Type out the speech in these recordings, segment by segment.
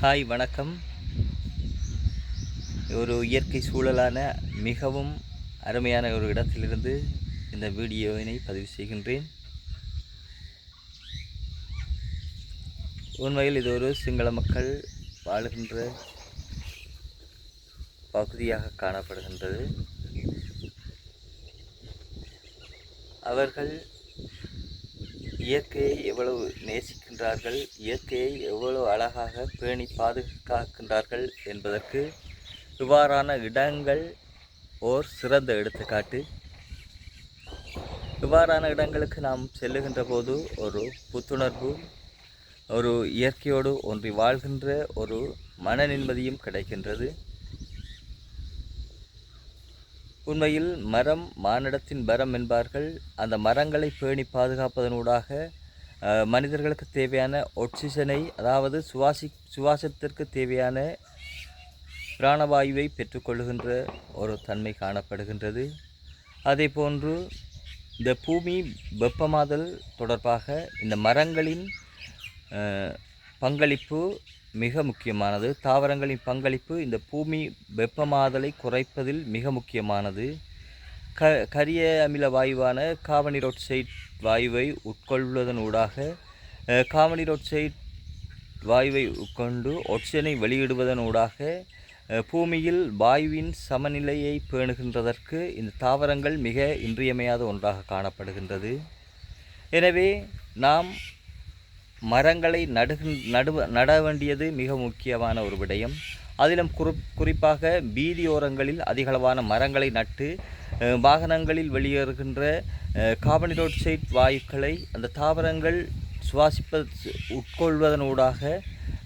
Hi வணக்கம். ஒரு இயற்கை சூழலான மிகவும் அருமையான ஒரு இடத்திலிருந்து இந்த வீடியோவினை பதிவு செய்கின்றேன். உண்மையில் இது ஒரு சிங்கள மக்கள் வாழுகின்ற பகுதியாக காணப்படுகின்றது. அவர்கள் இயற்கையை எவ்வளவு நேசிக்கின்றார்கள் இயற்கையை எவ்வளவு அழகாக பேணி பாதுகாக்கின்றார்கள் என்பதற்கு இவ்வாறான இடங்கள் ஓர் சிறந்த எடுத்துக்காட்டு. இவ்வாறான இடங்களுக்கு நாம் செல்லுகின்ற போது ஒரு புத்துணர்வு ஒரு இயற்கையோடு ஒன்றி வாழ்கின்ற ஒரு மன நிம்மதியும் கிடைக்கின்றது. உண்மையில் மரம் மானிடத்தின் மரம் என்பார்கள். அந்த மரங்களை பேணி பாதுகாப்பதனூடாக மனிதர்களுக்கு தேவையான ஆக்சிஜனை அதாவது சுவாசி சுவாசத்திற்கு தேவையான பிராணவாயுவை பெற்றுக்கொள்கின்ற ஒரு தன்மை காணப்படுகின்றது. அதே போன்று இந்த பூமி வெப்பமாதல் தொடர்பாக இந்த மரங்களின் பங்களிப்பு மிக முக்கியமானது. தாவரங்களின் பங்களிப்பு இந்த பூமி வெப்பமாதலை குறைப்பதில் மிக முக்கியமானது. க கரிய அமில வாயுவான கார்பன் வாயுவை உட்கொள்வதன் ஊடாக அஹ், வாயுவை உட்கொண்டு ஒட்சிஜனை வெளியிடுவதன் ஊடாக பூமியில் வாயுவின் சமநிலையை பேணுகின்றதற்கு இந்த தாவரங்கள் மிக இன்றியமையாத ஒன்றாக காணப்படுகின்றது. எனவே நாம் மரங்களை நடுகின் நடுவ நட வேண்டியது மிக முக்கியமான ஒரு விடயம். அதிலும் குறி குறிப்பாக வீதியோரங்களில் அதிகளவான மரங்களை நட்டு வாகனங்களில் வெளியேறுகின்ற கார்பன் டை ஆக்சைடு வாயுக்களை அந்த தாவரங்கள் சுவாசிப்ப உட்கொள்வதனூடாக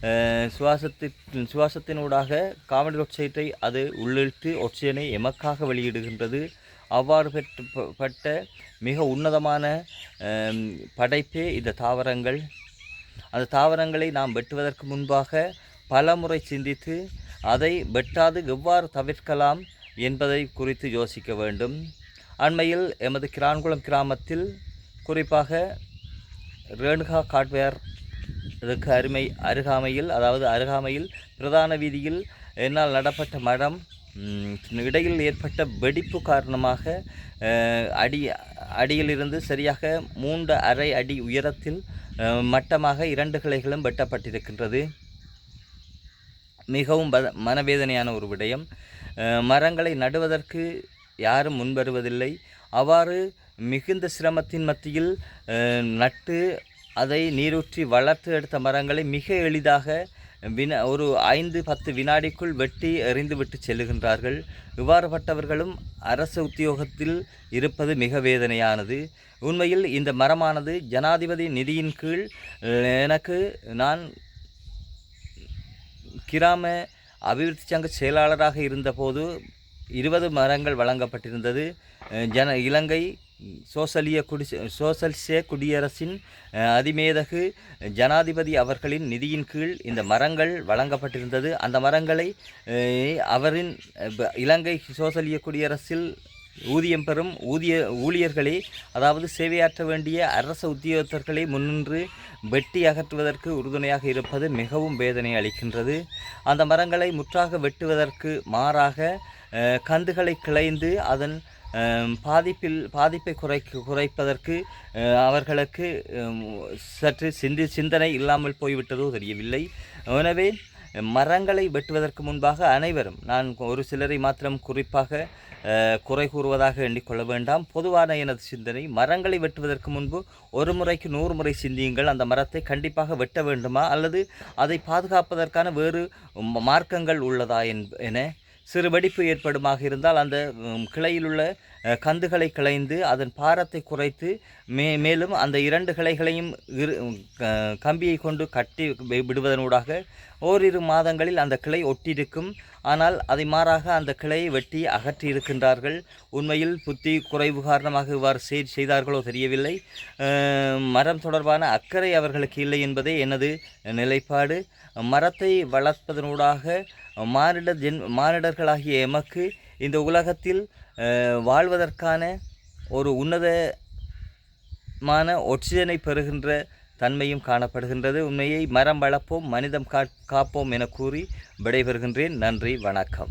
அஹ், சுவாசத்தின் சுவாசத்தினூடாக கார்பன் டை ஆக்சைட்டை அது உள்ளிழுத்து ஆக்சிஜனை எமக்காக வெளியிடுகின்றது. அவ்வாறு பெற்ற பட்ட மிக உன்னதமான படைப்பே இந்த தாவரங்கள். அந்த தாவரங்களை நாம் வெட்டுவதற்கு முன்பாக பல முறை சிந்தித்து அதை வெட்டாது எவ்வாறு தவிர்க்கலாம் என்பதை குறித்து யோசிக்க வேண்டும். அண்மையில் எமது கிரான்குளம் கிராமத்தில் குறிப்பாக ரேணுகா காட்வேர் இதுக்கு அருமை அருகாமையில் அதாவது அருகாமையில் பிரதான வீதியில் என்னால் நடப்பட்ட மரம் இடையில் ஏற்பட்ட வெடிப்பு காரணமாக அடி அடியிலிருந்து சரியாக மூன்று அரை அடி உயரத்தில் மட்டமாக இரண்டு கிளைகளும் வெட்டப்பட்டிருக்கின்றது. மிகவும் பத மனவேதனையான ஒரு விடயம். மரங்களை நடுவதற்கு யாரும் முன்வருவதில்லை. அவ்வாறு மிகுந்த சிரமத்தின் மத்தியில் நட்டு அதை நீரூற்றி வளர்த்து எடுத்த மரங்களை மிக எளிதாக வினா ஒரு ஐந்து பத்து வினாடிக்குள் வெட்டி எறிந்துவிட்டு செல்லுகின்றார்கள். இவ்வாறுபட்டவர்களும் அரசு உத்தியோகத்தில் இருப்பது மிக வேதனையானது. உண்மையில் இந்த மரமானது ஜனாதிபதி நிதியின் கீழ் எனக்கு நான் கிராம அபிவிருத்தி சங்க செயலாளராக இருந்தபோது இருபது மரங்கள் வழங்கப்பட்டிருந்தது. ஜன இலங்கை சோசலிய குடி சோசலிச குடியரசின் அதிமேதகு ஜனாதிபதி அவர்களின் நிதியின் கீழ் இந்த மரங்கள் வழங்கப்பட்டிருந்தது. அந்த மரங்களை அவரின் இலங்கை சோசலிய குடியரசில் ஊதியம் பெறும் ஊதிய ஊழியர்களே அதாவது சேவையாற்ற வேண்டிய அரச உத்தியோகத்தர்களை முன்னின்று வெட்டி அகற்றுவதற்கு உறுதுணையாக இருப்பது மிகவும் வேதனை அளிக்கின்றது. அந்த மரங்களை முற்றாக வெட்டுவதற்கு மாறாக கந்துகளை கிளைந்து அதன் பாதிப்பில் பாதிப்பை குறைக்க குறைப்பதற்கு அவர்களுக்கு சற்று சிந்தி சிந்தனை இல்லாமல் போய்விட்டதோ தெரியவில்லை. எனவே மரங்களை வெட்டுவதற்கு முன்பாக அனைவரும் நான் ஒரு சிலரை மாத்திரம் குறிப்பாக குறை கூறுவதாக எண்ணிக்கொள்ள வேண்டாம். பொதுவான எனது சிந்தனை மரங்களை வெட்டுவதற்கு முன்பு ஒரு முறைக்கு நூறு முறை சிந்தியுங்கள். அந்த மரத்தை கண்டிப்பாக வெட்ட வேண்டுமா? அல்லது அதை பாதுகாப்பதற்கான வேறு மார்க்கங்கள் உள்ளதா என் என சிறு வெடிப்பு ஏற்படுமாக இருந்தால் அந்த கிளையிலுள்ள கந்துகளை கிளைந்து அதன் பாரத்தை குறைத்து மே மேலும் அந்த இரண்டு கிளைகளையும் இரு க- கம்பியை கொண்டு கட்டி விடுவதனூடாக ஓரிரு மாதங்களில் அந்த கிளை ஒட்டியிருக்கும். ஆனால் அதை மாறாக அந்த கிளையை வெட்டி அகற்றி இருக்கின்றார்கள் உண்மையில் புத்தி குறைவு காரணமாக இவ்வாறு செய் செய்தார்களோ தெரியவில்லை. மரம் தொடர்பான அக்கறை அவர்களுக்கு இல்லை என்பதே எனது நிலைப்பாடு. மரத்தை வளர்ப்பதனூடாக மானிட ஜென் மானிடர்களாகிய எமக்கு இந்த உலகத்தில் வாழ்வதற்கான ஒரு உன்னத மான ஒட்சிஜனை பெறுகின்ற தன்மையும் காணப்படுகின்றது. உண்மையை மரம் வளர்ப்போம் மனிதம் கா காப்போம் என கூறி விடைபெறுகின்றேன். நன்றி வணக்கம்.